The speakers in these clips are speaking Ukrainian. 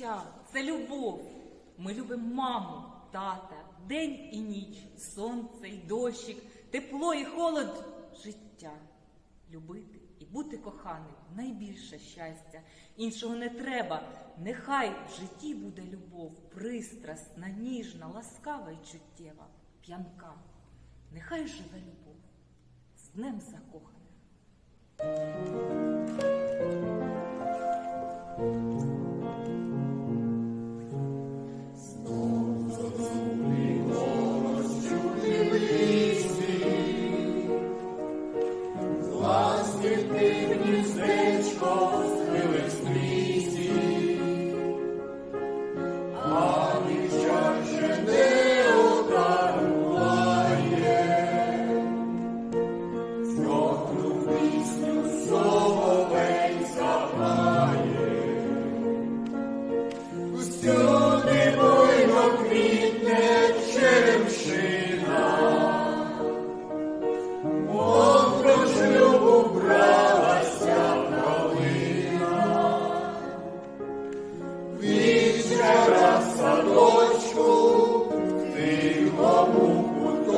життя, це любов. Ми любимо маму, тата, день і ніч, сонце й дощик, тепло і холод життя. Любити і бути коханим найбільше щастя. Іншого не треба. Нехай в житті буде любов, пристрасна, ніжна, ласкава й чуттєва, п'янка. Нехай живе любов з днем закоханих. ти гніздечко схилив стрісі, а дівча ще не отаруває, згодну пісню соловей заграє. Всюди буйно квітне черемши.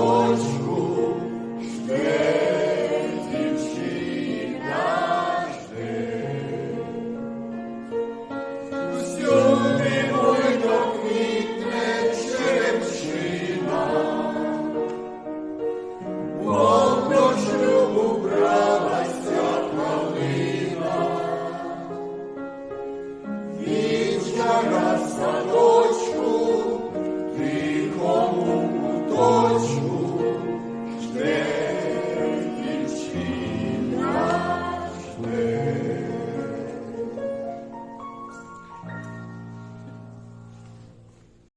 Lord.